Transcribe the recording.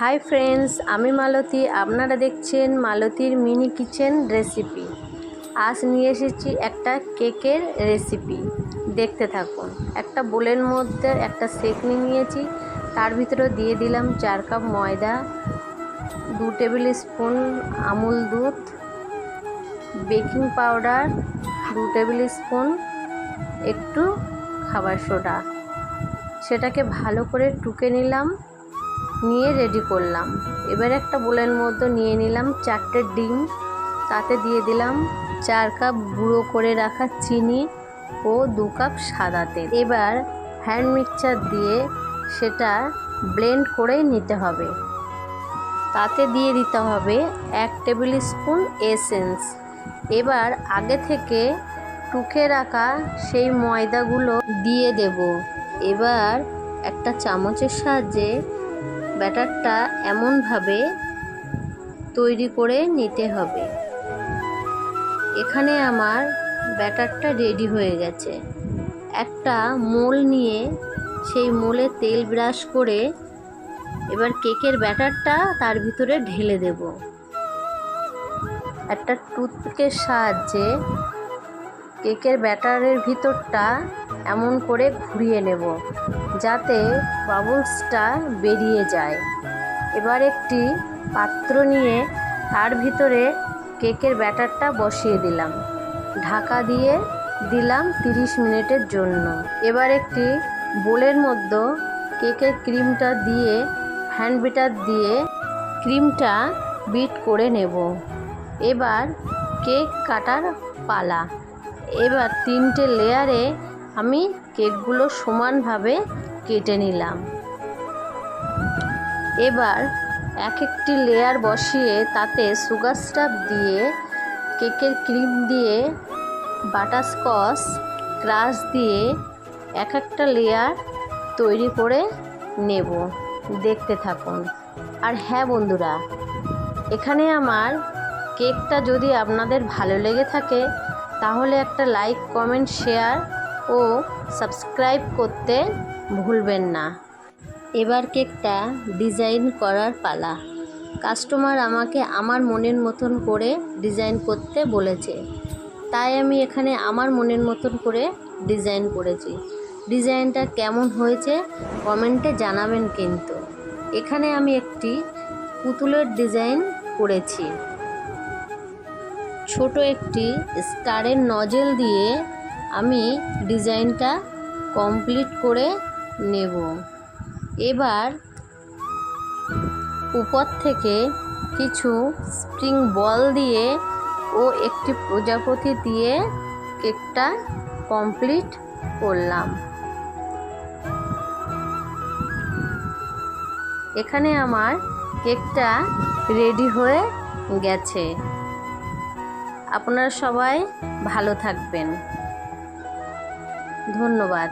Hi friends, আমি মালতী। আপনারা দেখছেন মালতীর মিনি কিচেন রেসিপি। আজ নিয়ে এসেছি একটা কেকের রেসিপি। দেখতে থাকুন। একটা বোলের মধ্যে একটা সেকনি নিয়েছি। তার ভিতরে দিয়ে দিলাম চার কাপ ময়দা, দু টেবিল স্পুন আমুল দুধ, বেকিং পাউডার, দু টেবিল স্পুন একটু খাবার সোডা। সেটাকে ভালো করে টুকে নিলাম। নিয়ে রেডি করলাম। এবার একটা বোলের মধ্যে নিয়ে নিলাম চারটে ডিম। তাতে দিয়ে দিলাম চার কাপ গুঁড়ো করে রাখা চিনি ও দু কাপ সাদা তেল। এবার হ্যান্ড মিক্সচার দিয়ে সেটা ব্লেন্ড করে নিতে হবে। তাতে দিয়ে দিতে হবে এক টেবিল স্পুন এসেন্স এবার আগে থেকে টুকে রাখা সেই ময়দাগুলো দিয়ে দেব। এবার একটা চামচের সাহায্যে ব্যাটারটা এমনভাবে তৈরি করে নিতে হবে। এখানে আমার ব্যাটারটা রেডি হয়ে গেছে। একটা মোল নিয়ে সেই মোলে তেল ব্রাশ করে এবার কেকের ব্যাটারটা তার ভিতরে ঢেলে দেব। একটা টুথপিকের সাহায্যে কেকের ব্যাটারের ভিতরটা এমন করে ঘুরিয়ে নেব যাতে বাবলসটা বেরিয়ে যায়। এবার একটি পাত্র নিয়ে তার ভিতরে কেকের ব্যাটারটা বসিয়ে দিলাম। ঢাকা দিয়ে দিলাম 30 মিনিটের জন্য। এবার একটি বোলের মধ্যে কেকের ক্রিমটা দিয়ে, হ্যান্ড বিটার দিয়ে ক্রিমটা বিট করে নেব। এবার কেক কাটার পালা। এবার তিনটে লেয়ারে আমি কেকগুলো সমানভাবে কেটে নিলাম। এবার এক একটি লেয়ার বসিয়ে তাতে সুগার স্টাফ দিয়ে, কেকের ক্রিম দিয়ে বাটারস্কচ ক্রাশ দিয়ে এক একটা লেয়ার তৈরি করে নেব। দেখতে থাকুন। আর হ্যাঁ বন্ধুরা, এখানে আমার কেকটা যদি আপনাদের ভালো লেগে থাকে, তাহলে একটা লাইক কমেন্ট শেয়ার ও সাবস্ক্রাইব করতে ভুলবেন না। এবার কেকটা ডিজাইন করার পালা। কাস্টমার আমাকে আমার মনের মতন করে ডিজাইন করতে বলেছে। তাই আমি এখানে আমার মনের মতন করে ডিজাইন করেছি। ডিজাইনটা কেমন হয়েছে কমেন্টে জানাবেন কিন্তু। এখানে আমি একটি পুতুলের ডিজাইন করেছি। ছোট একটি স্টারের নজেল দিয়ে আমি ডিজাইনটা কমপ্লিট করে নেব। এবার উপর থেকে কিছু স্প্রিং বল দিয়ে ও একটি প্রজাপতি দিয়ে কেকটা কমপ্লিট করলাম। এখানে আমার কেকটা রেডি হয়ে গেছে। আপনারা সবাই ভালো থাকবেন। ধন্যবাদ।